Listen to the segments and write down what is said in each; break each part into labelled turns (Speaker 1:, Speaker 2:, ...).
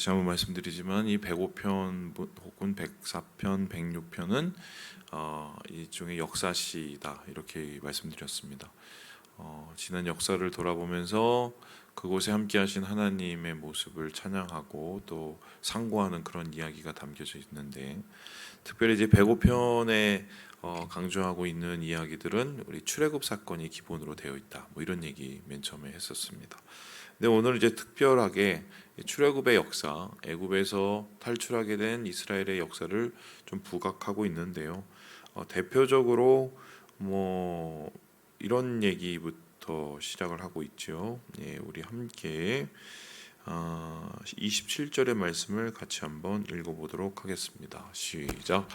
Speaker 1: 다시 한번 말씀드리지만 이 105편 혹은 104편, 106편은 어, 일종의 역사시다 이렇게 말씀드렸습니다. 어, 지난 역사를 돌아보면서 그곳에 함께하신 하나님의 모습을 찬양하고 또 상고하는 그런 이야기가 담겨져 있는데 특별히 이제 105편에 어, 강조하고 있는 이야기들은 우리 출애굽 사건이 기본으로 되어 있다. 뭐 이런 얘기 맨 처음에 했었습니다. 근데 오늘 이제 특별하게 이 출애굽의 역사, 애굽에서 탈출하게 된 이스라엘의 역사를 좀 부각하고 있는데요. 어, 대표적으로 뭐 이런 얘기부터 시작을 하고 있죠. 예, 우리 함께 어, 27절의 말씀을 같이 한번 읽어보도록 하겠습니다. 시작.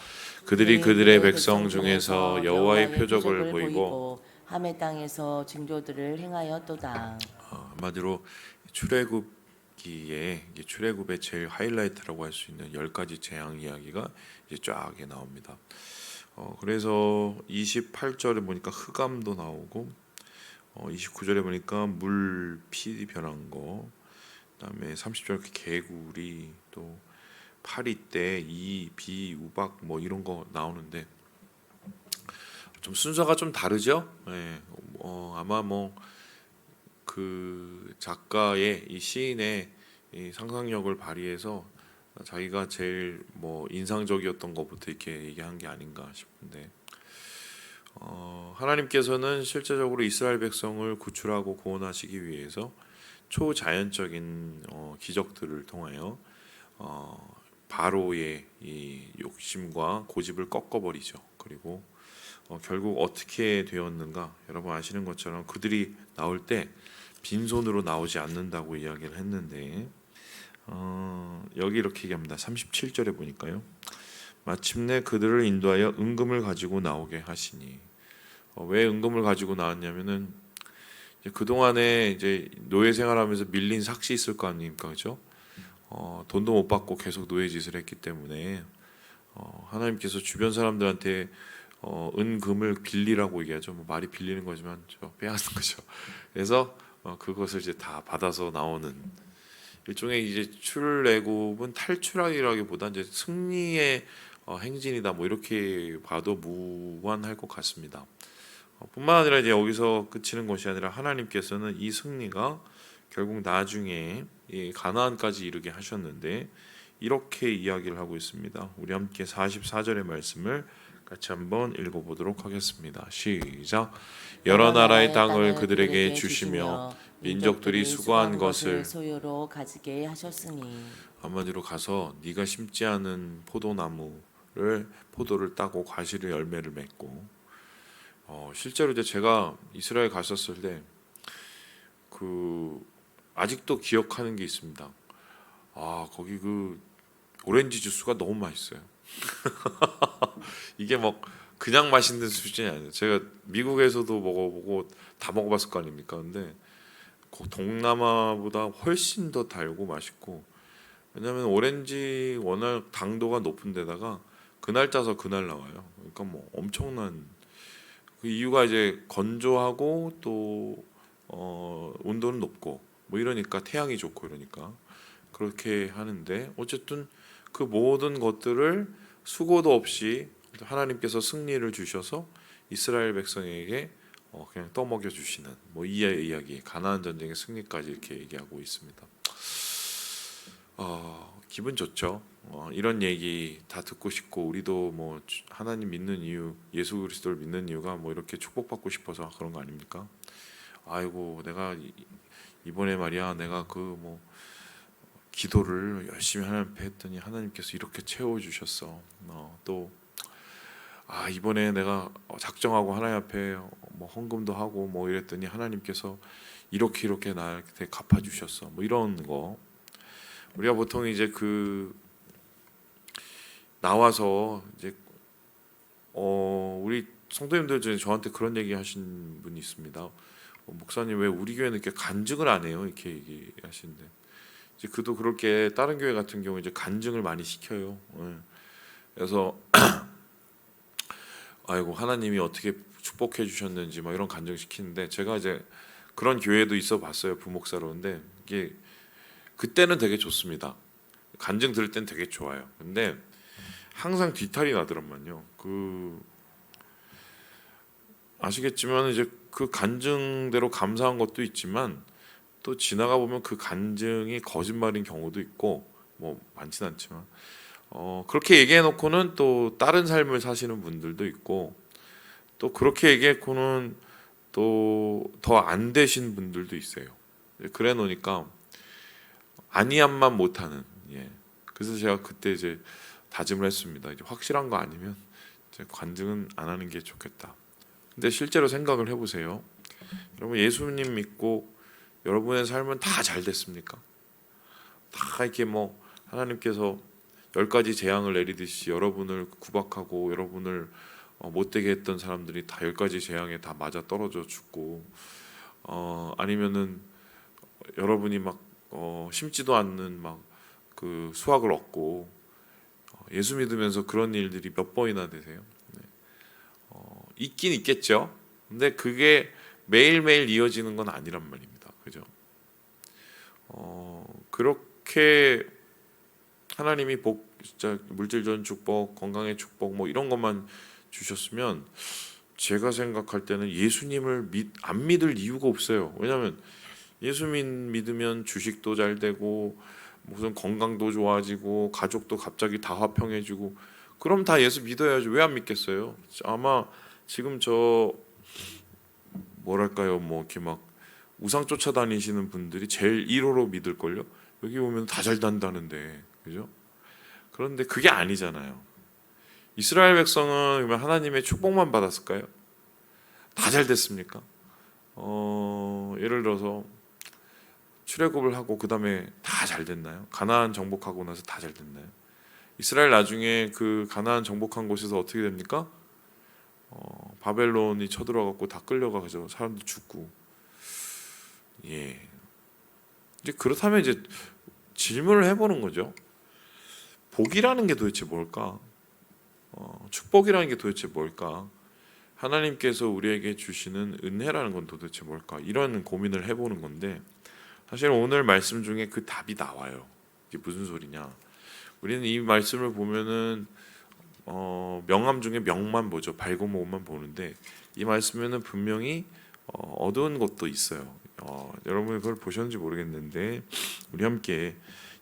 Speaker 1: 그들이 그들의 백성 중에서 여호와의 표적을 보이고
Speaker 2: 함의 땅에서 징조들을 행하였도다.
Speaker 1: 어, 한마디로 출애굽 기에 이게 출애굽의 제일 하이라이트라고 할 수 있는 열 가지 재앙 이야기가 이제 쫙 나옵니다. 어, 그래서 28절에 보니까 흑암도 나오고 어, 29절에 보니까 물피 변한 거, 그다음에 30절 개구리 또 파리떼, 이, 비, 우박 뭐 이런 거 나오는데 좀 순서가 좀 다르죠. 예, 어, 아마 뭐 그 작가의 이 시인의 이 상상력을 발휘해서 자기가 제일 뭐 인상적이었던 것부터 이렇게 얘기한 게 아닌가 싶은데 어, 하나님께서는 실제적으로 이스라엘 백성을 구출하고 구원하시기 위해서 초자연적인 어, 기적들을 통하여 어, 바로의 이 욕심과 고집을 꺾어버리죠. 그리고 어, 결국 어떻게 되었는가 여러분 아시는 것처럼 그들이 나올 때 빈손으로 나오지 않는다고 이야기를 했는데 어, 여기 이렇게 얘기합니다. 37절에 보니까요. 마침내 그들을 인도하여 은금을 가지고 나오게 하시니 어, 왜 은금을 가지고 나왔냐면은 그 동안에 이제 노예 생활하면서 밀린 삭시 있을 거 아닙니까, 그죠? 어, 돈도 못 받고 계속 노예 짓을 했기 때문에 어, 하나님께서 주변 사람들한테 어, 은금을 빌리라고 얘기하죠. 뭐 말이 빌리는 거지만 저 빼앗는 거죠. 그래서 어, 그것을 이제 다 받아서 나오는 일종의 이제 출애굽은 탈출하기라기보다 이제 승리의 어, 행진이다 뭐 이렇게 봐도 무관할 것 같습니다. 어, 뿐만 아니라 이제 여기서 그치는 것이 아니라 하나님께서는 이 승리가 결국 나중에 이 가나안까지 이르게 하셨는데 이렇게 이야기를 하고 있습니다. 우리 함께 44절의 말씀을 같이 한번 읽어보도록 하겠습니다. 시작. 여러 나라의 땅을 그들에게 주시며 민족들이 수고한 것을
Speaker 2: 소유로 가지게 하셨으니
Speaker 1: 한마디로 가서 네가 심지 않은 포도나무를 포도를 따고 과실의 열매를 맺고 어, 실제로 이제 제가 이스라엘 갔었을 때 그 아직도 기억하는 게 있습니다. 아 거기 그 오렌지 주스가 너무 맛있어요. 이게 막 그냥 맛있는 수준이 아니에요. 제가 미국에서도 먹어보고 다 먹어봤을 거 아닙니까? 근데 그 동남아보다 훨씬 더 달고 맛있고 왜냐하면 오렌지 워낙 당도가 높은 데다가 그날 짜서 그날 나와요. 그러니까 뭐 엄청난 그 이유가 이제 건조하고 또 어, 온도는 높고 뭐 이러니까 태양이 좋고 이러니까 그렇게 하는데 어쨌든 그 모든 것들을 수고도 없이 하나님께서 승리를 주셔서 이스라엘 백성에게 어, 그냥 떠먹여 주시는 뭐이 이야기 가나안 전쟁의 승리까지 이렇게 얘기하고 있습니다. 어, 기분 좋죠. 어, 이런 얘기 다 듣고 싶고 우리도 뭐 주- 하나님 믿는 이유, 예수 그리스도를 믿는 이유가 뭐 이렇게 축복받고 싶어서 그런 거 아닙니까? 아이고 내가 이- 이번에 말이야 내가 그 뭐 기도를 열심히 하나님 앞에 했더니 하나님께서 이렇게 채워 주셨어. 어, 또 아, 이번에 내가 어, 작정하고 하나님 앞에 뭐 헌금도 하고 뭐 이랬더니 하나님께서 이렇게 이렇게 나한테 갚아 주셨어. 뭐 이런 거. 우리가 보통 이제 그 나와서 이제 어 우리 성도님들 중에 저한테 그런 얘기 하신 분이 있습니다. 어, 목사님 왜 우리 교회는 이렇게 간증을 안 해요? 이렇게 얘기하시는데 이제 그도 그렇게 다른 교회 같은 경우 이제 간증을 많이 시켜요. 예. 그래서 아이고 하나님이 어떻게 축복해 주셨는지 뭐 이런 간증 시키는데 제가 이제 그런 교회도 있어 봤어요 부목사로 근데 이게 그때는 되게 좋습니다. 간증 들을 땐 되게 좋아요. 근데 항상 뒤탈이 나더란만요. 그 아시겠지만 이제 그 간증대로 감사한 것도 있지만 또 지나가 보면 그 간증이 거짓말인 경우도 있고 뭐 많진 않지만 어 그렇게 얘기해 놓고는 또 다른 삶을 사시는 분들도 있고 또 그렇게 얘기했고는 또 더 안 되신 분들도 있어요. 그래 놓으니까 아니함만 못하는 예. 그래서 제가 그때 이제 다짐을 했습니다. 이제 확실한 거 아니면 관증은 안 하는 게 좋겠다. 근데 실제로 생각을 해보세요. 여러분 예수님 믿고 여러분의 삶은 다 잘 됐습니까? 다 이렇게 뭐 하나님께서 열 가지 재앙을 내리듯이 여러분을 구박하고 여러분을 어, 못되게 했던 사람들이 다 열 가지 재앙에 다 맞아 떨어져 죽고 어, 아니면은 여러분이 막 어, 심지도 않는 막 그 수학을 얻고 어, 예수 믿으면서 그런 일들이 몇 번이나 되세요? 네. 어, 있긴 있겠죠. 근데 그게 매일매일 이어지는 건 아니란 말입니다. 그죠? 어, 그렇게 하나님이 복 진짜 물질전 축복, 건강의 축복 뭐 이런 것만 주셨으면 제가 생각할 때는 예수님을 믿, 안 믿을 이유가 없어요. 왜냐하면 예수 믿, 믿으면 주식도 잘 되고 무슨 건강도 좋아지고 가족도 갑자기 다 화평해지고 그럼 다 예수 믿어야지 왜 안 믿겠어요? 아마 지금 저 뭐랄까요 뭐 이렇게 막 우상 쫓아다니시는 분들이 제일 1호로 믿을 걸요. 여기 오면 다 잘 단다는데 그죠? 그런데 그게 아니잖아요. 이스라엘 백성은 하나님의 축복만 받았을까요? 다 잘 됐습니까? 어, 예를 들어서 출애굽을 하고 그 다음에 다 잘 됐나요? 가나안 정복하고 나서 다 잘 됐나요? 이스라엘 나중에 그 가나안 정복한 곳에서 어떻게 됩니까? 어, 바벨론이 쳐들어갖고 다 끌려가서 사람들 죽고 예 이제 그렇다면 이제 질문을 해보는 거죠. 복이라는 게 도대체 뭘까? 어, 축복이라는 게 도대체 뭘까? 하나님께서 우리에게 주시는 은혜라는 건 도대체 뭘까? 이런 고민을 해보는 건데 사실 오늘 말씀 중에 그 답이 나와요. 이게 무슨 소리냐? 우리는 이 말씀을 보면은 어, 명암 중에 명만 보죠. 밝고 모만 보는데 이 말씀에는 분명히 어, 어두운 것도 있어요. 어, 여러분이 그걸 보셨는지 모르겠는데 우리 함께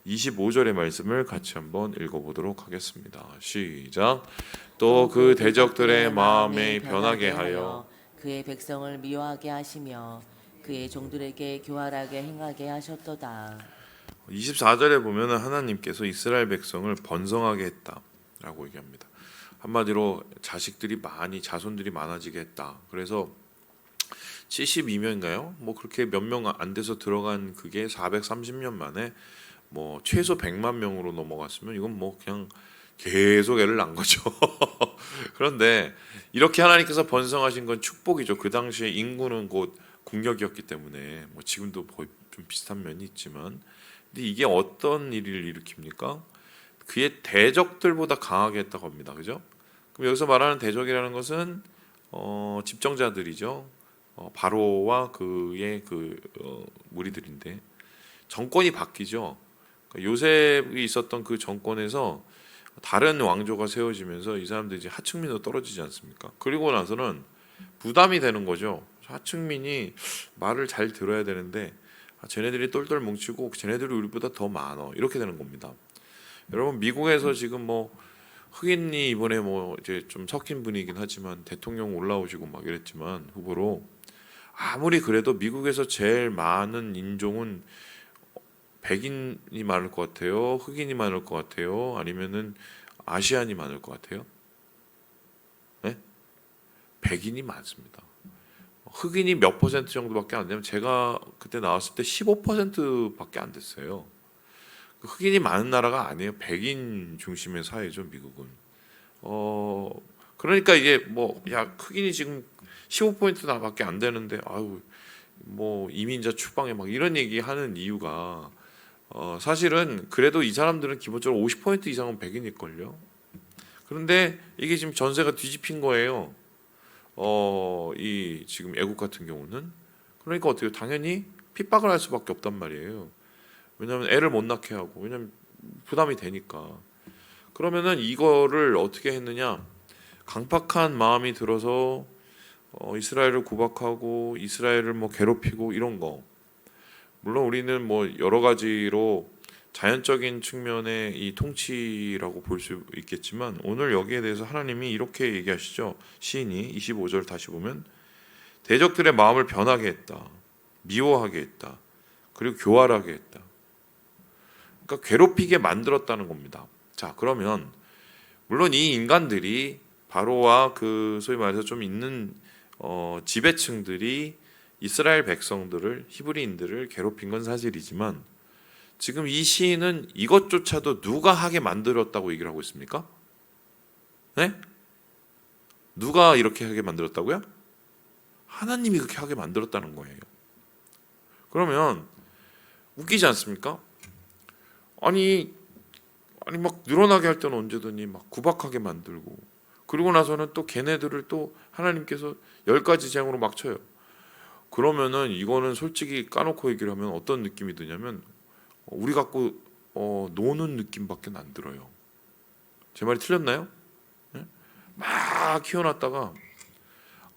Speaker 1: 25절의 말씀을 같이 한번 읽어보도록 하겠습니다. 시작. 또 그 대적들의 마음에 변하게 하여
Speaker 2: 그의 백성을 미워하게 하시며 그의 종들에게 교활하게 행하게 하셨도다.
Speaker 1: 24절에 보면은 하나님께서 이스라엘 백성을 번성하게 했다라고 얘기합니다. 한마디로 자식들이 많이 자손들이 많아지게 했다. 그래서 72명인가요? 뭐 그렇게 몇 명 안 돼서 들어간 그게 430년 만에 뭐 최소 100만 명으로 넘어갔으면 이건 뭐 그냥 계속 애를 낳은 거죠. 그런데 이렇게 하나님께서 번성하신 건 축복이죠. 그 당시에 인구는 곧 국력이었기 때문에 뭐 지금도 좀 비슷한 면이 있지만 근데 이게 어떤 일을 일으킵니까? 그의 대적들보다 강하게 했다고 합니다. 그죠? 그럼 여기서 말하는 대적이라는 것은 어, 집정자들이죠. 어, 바로와 그의 그 어, 무리들인데 정권이 바뀌죠. 그러니까 요셉이 있었던 그 정권에서 다른 왕조가 세워지면서 이 사람들이 이제 하층민으로 떨어지지 않습니까? 그리고 나서는 부담이 되는 거죠. 하층민이 말을 잘 들어야 되는데 아, 쟤네들이 똘똘 뭉치고 쟤네들이 우리보다 더 많어 이렇게 되는 겁니다. 여러분 미국에서 지금 뭐 흑인이 이번에 뭐 이제 좀 섞인 분이긴 하지만 대통령 올라오시고 막 이랬지만 후보로 아무리 그래도 미국에서 제일 많은 인종은 백인이 많을 것 같아요, 흑인이 많을 것 같아요, 아니면은 아시안이 많을 것 같아요. 네? 백인이 많습니다. 흑인이 몇 퍼센트 정도밖에 안 되면 제가 그때 나왔을 때 15%밖에 안 됐어요. 흑인이 많은 나라가 아니에요. 백인 중심의 사회죠, 미국은. 어 그러니까 이게 뭐 야 흑인이 지금 15%나밖에 안 되는데 아유 뭐 이민자 추방에 막 이런 얘기 하는 이유가 어 사실은 그래도 이 사람들은 기본적으로 50% 이상은 백인일 걸요. 그런데 이게 지금 전세가 뒤집힌 거예요. 어 이 지금 애국 같은 경우는 그러니까 어떻게 당연히 핍박을 할 수밖에 없단 말이에요. 왜냐하면 애를 못 낳게 하고 왜냐하면 부담이 되니까. 그러면은 이거를 어떻게 했느냐? 강팍한 마음이 들어서 어, 이스라엘을 구박하고 이스라엘을 뭐 괴롭히고 이런 거. 물론 우리는 뭐 여러 가지로 자연적인 측면의 이 통치라고 볼 수 있겠지만 오늘 여기에 대해서 하나님이 이렇게 얘기하시죠. 시인이 25절 다시 보면 대적들의 마음을 변하게 했다. 미워하게 했다. 그리고 교활하게 했다. 그러니까 괴롭히게 만들었다는 겁니다. 자, 그러면 물론 이 인간들이 바로와 그 소위 말해서 좀 있는 어, 지배층들이 이스라엘 백성들을 히브리인들을 괴롭힌 건 사실이지만 지금 이 시인은 이것조차도 누가 하게 만들었다고 얘기를 하고 있습니까? 네? 누가 이렇게 하게 만들었다고요? 하나님이 그렇게 하게 만들었다는 거예요. 그러면 웃기지 않습니까? 아니 아니 막 늘어나게 할 때는 언제더니 막 구박하게 만들고 그리고 나서는 또 걔네들을 또 하나님께서 열 가지 재앙으로 막 쳐요. 그러면은 이거는 솔직히 까놓고 얘기를 하면 어떤 느낌이 드냐면 우리 갖고 어, 노는 느낌밖에 안 들어요. 제 말이 틀렸나요? 예? 막 키워놨다가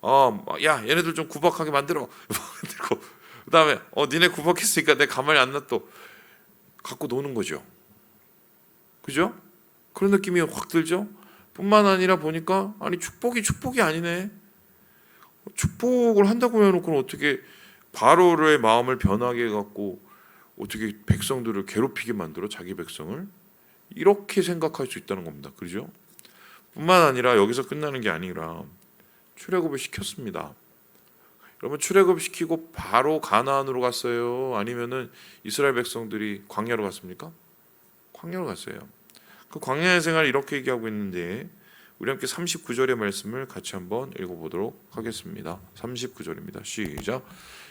Speaker 1: 어, 야 얘네들 좀 구박하게 만들어 만들고 그다음에 어 니네 구박했으니까 내 가만히 안 놔둬 갖고 노는 거죠. 그죠? 그런 느낌이 확 들죠. 뿐만 아니라 보니까 아니 축복이 축복이 아니네. 축복을 한다고 해놓고 어떻게 바로의 마음을 변하게 해갖고 어떻게 백성들을 괴롭히게 만들어 자기 백성을 이렇게 생각할 수 있다는 겁니다. 그죠? 뿐만 아니라 여기서 끝나는 게 아니라 출애굽을 시켰습니다. 여러분 출애굽 시키고 바로 가나안으로 갔어요. 아니면은 이스라엘 백성들이 광야로 갔습니까? 광야로 갔어요. 그 광야의 생활 이렇게 얘기하고 있는데 우리 함께 39절의 말씀을 같이 한번 읽어보도록 하겠습니다. 39절입니다. 시작.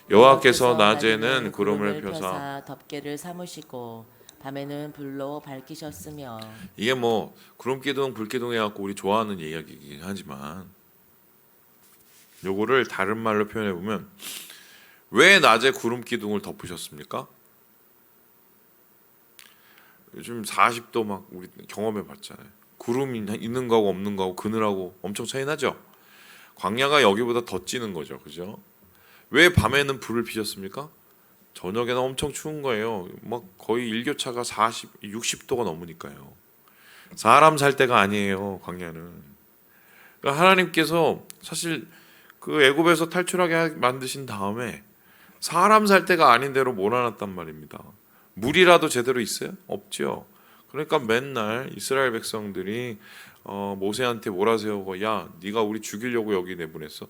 Speaker 1: 여호와께서 낮에는 구름을 펴사
Speaker 2: 덮개를 삼으시고 밤에는 불로 밝히셨으며
Speaker 1: 이게 뭐 구름 기둥 불 기둥 해갖고 우리 좋아하는 이야기이긴 하지만 요거를 다른 말로 표현해 보면 왜 낮에 구름 기둥을 덮으셨습니까? 요즘 40도 막 우리 경험해 봤잖아요. 구름이 있는 거하고 없는 거하고 그늘하고 엄청 차이 나죠. 광야가 여기보다 더 찌는 거죠, 그죠? 왜 밤에는 불을 피셨습니까? 저녁에는 엄청 추운 거예요. 막 거의 일교차가 40, 60도가 넘으니까요. 사람 살 때가 아니에요, 광야는. 그러니까 하나님께서 사실 그 애굽에서 탈출하게 만드신 다음에 사람 살 때가 아닌 대로 몰아놨단 말입니다. 물이라도 제대로 있어요? 없죠. 그러니까 맨날 이스라엘 백성들이 어, 모세한테 몰아세우고 야 네가 우리 죽이려고 여기 내보냈어.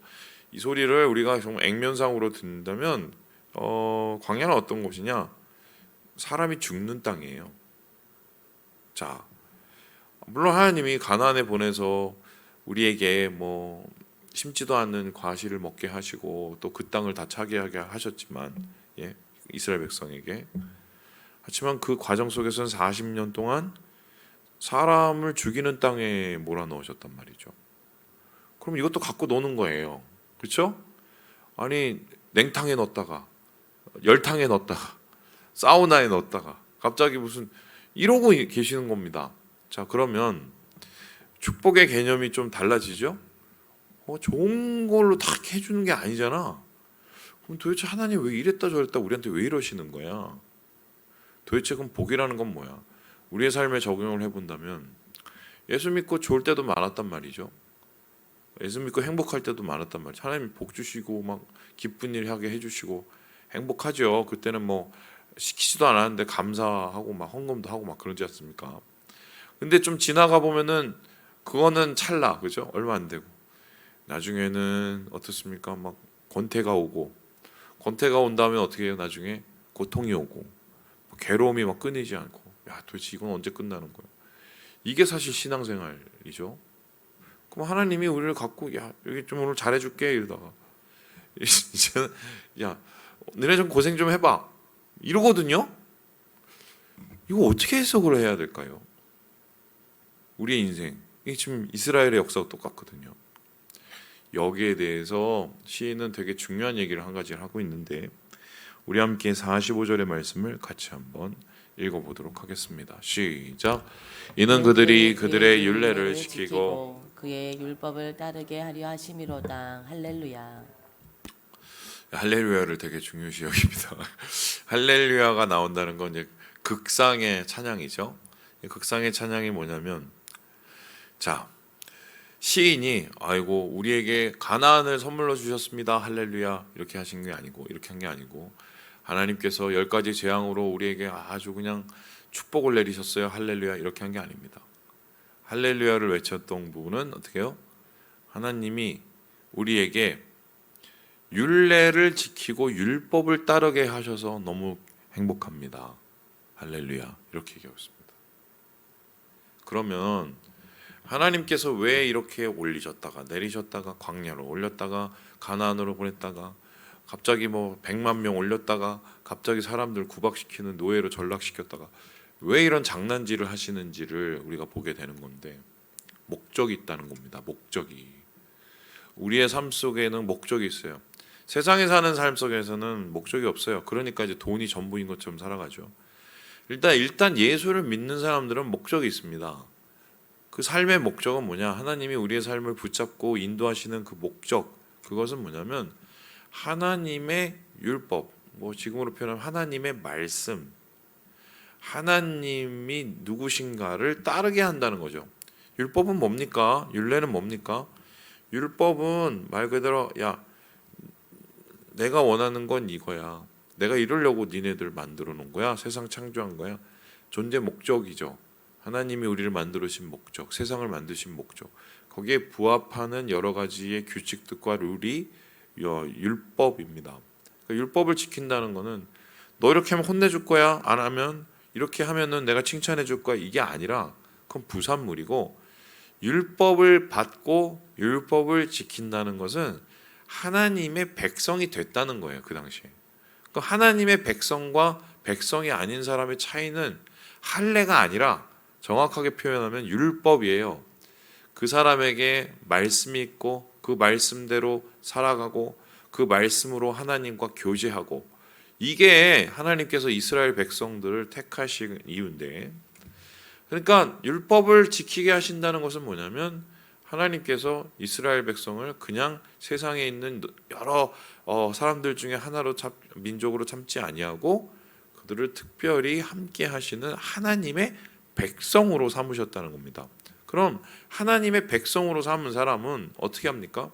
Speaker 1: 이 소리를 우리가 정말 액면상으로 듣는다면 어, 광야는 어떤 곳이냐? 사람이 죽는 땅이에요. 자, 물론 하나님이 가나안에 보내서 우리에게 뭐 심지도 않는 과실을 먹게 하시고 또 그 땅을 다 차지하게 하셨지만 예, 이스라엘 백성에게 하지만 그 과정 속에서는 40년 동안 사람을 죽이는 땅에 몰아넣으셨단 말이죠. 그럼 이것도 갖고 노는 거예요. 그렇죠? 아니 냉탕에 넣었다가 열탕에 넣었다가 사우나에 넣었다가 갑자기 무슨 이러고 계시는 겁니다. 자 그러면 축복의 개념이 좀 달라지죠? 어, 좋은 걸로 다 해주는 게 아니잖아. 그럼 도대체 하나님 왜 이랬다 저랬다 우리한테 왜 이러시는 거야? 도대체 그럼 복이라는 건 뭐야? 우리의 삶에 적용을 해본다면 예수 믿고 좋을 때도 많았단 말이죠. 예수 믿고 행복할 때도 많았단 말이죠. 하나님 복 주시고 막 기쁜 일 하게 해주시고 행복하죠. 그때는 뭐 시키지도 않았는데 감사하고 막 헌금도 하고 막 그러지 않습니까? 근데 좀 지나가 보면은 그거는 찰나 그죠? 얼마 안 되고 나중에는 어떻습니까? 막 권태가 오고 권태가 온 다음에 어떻게 해요? 나중에 고통이 오고 괴로움이 막 끊이지 않고 야 도대체 이건 언제 끝나는 거야? 이게 사실 신앙생활이죠. 그럼 하나님이 우리를 갖고 야 여기 좀 오늘 잘해줄게 이러다가 이제는 야 너네 좀 고생 좀 해봐 이러거든요. 이거 어떻게 해석을 해야 될까요? 우리의 인생 이게 지금 이스라엘의 역사와 똑같거든요. 여기에 대해서 시인은 되게 중요한 얘기를 한 가지를 하고 있는데 우리 함께 45절의 말씀을 같이 한번 읽어보도록 하겠습니다. 시작. 이는 그들이 그들의 율례를 지키고
Speaker 2: 그의 율법을 따르게 하려 하심이로다. 할렐루야.
Speaker 1: 할렐루야를 되게 중요시 여깁니다. 할렐루야가 나온다는 건 이제 극상의 찬양이죠. 이 극상의 찬양이 뭐냐면 자 시인이 아이고 우리에게 가나안을 선물로 주셨습니다. 할렐루야 이렇게 하신 게 아니고 이렇게 한 게 아니고 하나님께서 열 가지 재앙으로 우리에게 아주 그냥 축복을 내리셨어요. 할렐루야 이렇게 한 게 아닙니다. 할렐루야를 외쳤던 분은 어떻게 해요? 하나님이 우리에게 율례를 지키고 율법을 따르게 하셔서 너무 행복합니다. 할렐루야. 이렇게 얘기하고 있습니다. 그러면 하나님께서 왜 이렇게 올리셨다가 내리셨다가 광야로 올렸다가 가나안으로 보냈다가 갑자기 뭐 100만 명 올렸다가 갑자기 사람들 구박시키는 노예로 전락시켰다가 왜 이런 장난질을 하시는지를 우리가 보게 되는 건데 목적이 있다는 겁니다. 목적이 우리의 삶 속에는 목적이 있어요. 세상에 사는 삶 속에서는 목적이 없어요. 그러니까 이제 돈이 전부인 것처럼 살아가죠. 일단 일단 예수를 믿는 사람들은 목적이 있습니다. 그 삶의 목적은 뭐냐? 하나님이 우리의 삶을 붙잡고 인도하시는 그 목적 그것은 뭐냐면 하나님의 율법, 뭐 지금으로 표현하면 하나님의 말씀, 하나님이 누구신가를 따르게 한다는 거죠. 율법은 뭡니까? 율례는 뭡니까? 율법은 말 그대로 야 내가 원하는 건 이거야. 내가 이러려고 니네들 만들어 놓은 거야. 세상 창조한 거야. 존재 목적이죠. 하나님이 우리를 만들으신 목적, 세상을 만드신 목적. 거기에 부합하는 여러 가지의 규칙들과 룰이 여- 율법입니다. 그러니까 율법을 지킨다는 거는 너 이렇게 하면 혼내줄 거야. 안 하면 이렇게 하면은 내가 칭찬해 줄 거야. 이게 아니라 그건 부산물이고 율법을 받고 율법을 지킨다는 것은 하나님의 백성이 됐다는 거예요. 그 당시에. 그 하나님의 백성과 백성이 아닌 사람의 차이는 할례가 아니라 정확하게 표현하면 율법이에요. 그 사람에게 말씀이 있고 그 말씀대로 살아가고 그 말씀으로 하나님과 교제하고 이게 하나님께서 이스라엘 백성들을 택하신 이유인데 그러니까 율법을 지키게 하신다는 것은 뭐냐면 하나님께서 이스라엘 백성을 그냥 세상에 있는 여러 어, 사람들 중에 하나로 참, 민족으로 참지 아니하고 그들을 특별히 함께 하시는 하나님의 백성으로 삼으셨다는 겁니다. 그럼 하나님의 백성으로 삼은 사람은 어떻게 합니까?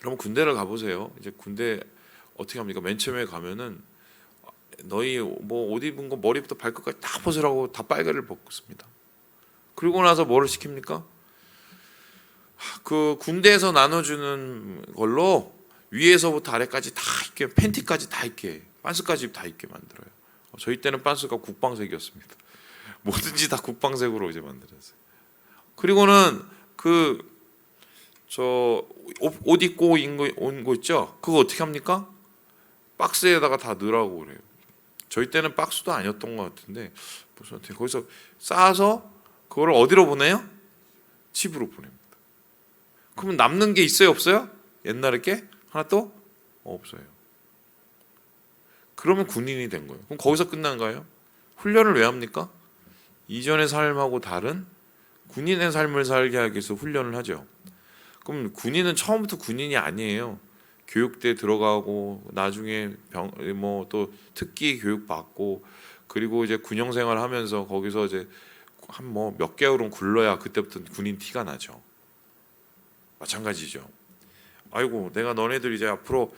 Speaker 1: 여러분 군대를 가보세요. 이제 군대 어떻게 합니까? 맨 처음에 가면은 너희 뭐 옷 입은 거 머리부터 발끝까지 다 벗으라고 다 빨개를 벗습니다. 그리고 나서 뭐를 시킵니까? 그 군대에서 나눠주는 걸로 위에서부터 아래까지 다 입게 팬티까지 다 입게 반스까지 다 입게 만들어요. 어, 저희 때는 반스가 국방색이었습니다. 뭐든지 다 국방색으로 이제 만들었어요. 그리고는 그 저 옷 입고 온 거 있죠? 그거 어떻게 합니까? 박스에다가 다 넣으라고 그래요. 저희 때는 박스도 아니었던 것 같은데 무슨 거기서 싸서 그거를 어디로 보내요? 집으로 보냅니다. 그러면 남는 게 있어요, 없어요? 옛날에 게 하나 또 없어요. 그러면 군인이 된 거예요. 그럼 거기서 끝난가요? 훈련을 왜 합니까? 이전의 삶하고 다른 군인의 삶을 살게 하기 위해서 훈련을 하죠. 그럼 군인은 처음부터 군인이 아니에요. 교육대 들어가고 나중에 뭐 또 특기 교육 받고 그리고 이제 군영 생활 하면서 거기서 이제 한 뭐 몇 개월은 굴러야 그때부터 군인 티가 나죠. 마찬가지죠. 아이고 내가 너네들 이제 앞으로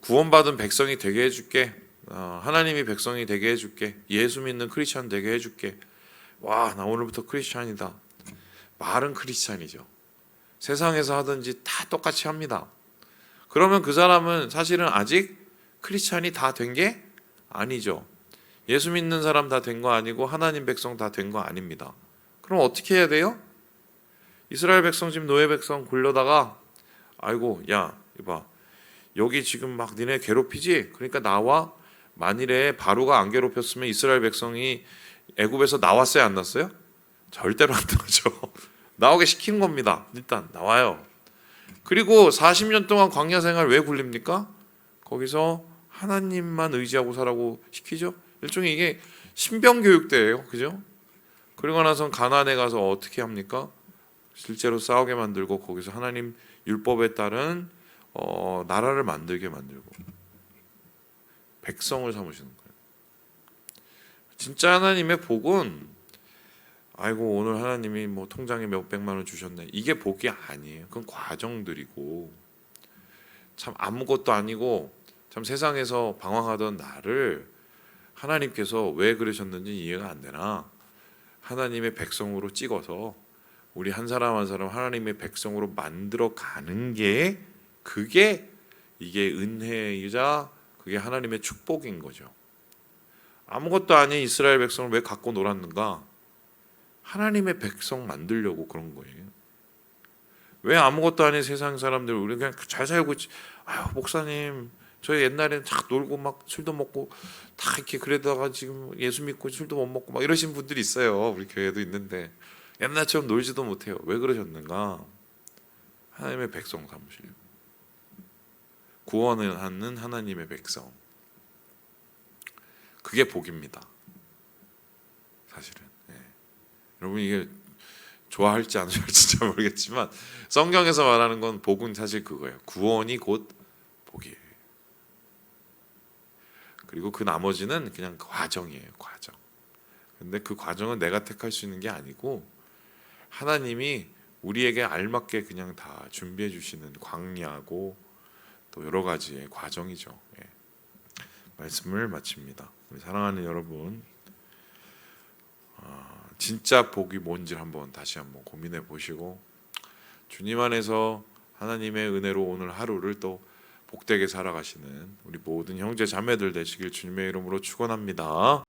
Speaker 1: 구원받은 백성이 되게 해줄게. 어, 하나님이 백성이 되게 해줄게. 예수 믿는 크리스찬 되게 해줄게. 와 나 오늘부터 크리스찬이다. 말은 크리스찬이죠. 세상에서 하든지 다 똑같이 합니다. 그러면 그 사람은 사실은 아직 크리스찬이 다 된 게 아니죠. 예수 믿는 사람 다 된 거 아니고 하나님 백성 다 된 거 아닙니다. 그럼 어떻게 해야 돼요? 이스라엘 백성 지금 노예 백성 굴려다가 아이고 야 이봐 여기 지금 막 니네 괴롭히지? 그러니까 나와 만일에 바로가 안 괴롭혔으면 이스라엘 백성이 애굽에서 나왔어요 안 났어요? 절대로 안 나오죠. 나오게 시킨 겁니다. 일단 나와요. 그리고 40년 동안 광야 생활 왜 굴립니까? 거기서 하나님만 의지하고 살라고 시키죠. 일종의 이게 신병 교육대예요, 그죠? 그리고 나서 가나안에 가서 어떻게 합니까? 실제로 싸우게 만들고 거기서 하나님 율법에 따른 어, 나라를 만들게 만들고 백성을 삼으시는 거예요. 진짜 하나님의 복은 아이고 오늘 하나님이 뭐 통장에 몇 백만 원 주셨네 이게 복이 아니에요. 그건 과정들이고 참 아무것도 아니고 참 세상에서 방황하던 나를 하나님께서 왜 그러셨는지 이해가 안 되나 하나님의 백성으로 찍어서 우리 한 사람 한 사람 하나님의 백성으로 만들어 가는 게 그게 이게 은혜이자 그게 하나님의 축복인 거죠. 아무것도 아닌 이스라엘 백성을 왜 갖고 놀았는가? 하나님의 백성 만들려고 그런 거예요. 왜 아무것도 아닌 세상 사람들 우리 그냥 잘 살고 있지. 아유 목사님 저희 옛날에는 다 놀고 막 술도 먹고 다 이렇게 그러다가 지금 예수 믿고 술도 못 먹고 막 이러신 분들이 있어요. 우리 교회도 있는데 옛날처럼 놀지도 못해요. 왜 그러셨는가? 하나님의 백성 삼으시려고. 구원을 하는 하나님의 백성. 그게 복입니다. 사실은. 예. 여러분 이게 좋아할지 안 좋아할지 잘 모르겠지만 성경에서 말하는 건 복은 사실 그거예요. 구원이 곧 복이에요. 그리고 그 나머지는 그냥 과정이에요. 과정. 근데 그 과정은 내가 택할 수 있는 게 아니고 하나님이 우리에게 알맞게 그냥 다 준비해 주시는 광야고 또 여러 가지의 과정이죠. 예. 말씀을 마칩니다. 사랑하는 여러분, 아, 진짜 복이 뭔지 한번 다시 한번 고민해 보시고 주님 안에서 하나님의 은혜로 오늘 하루를 또 복되게 살아가시는 우리 모든 형제 자매들 되시길 주님의 이름으로 축원합니다.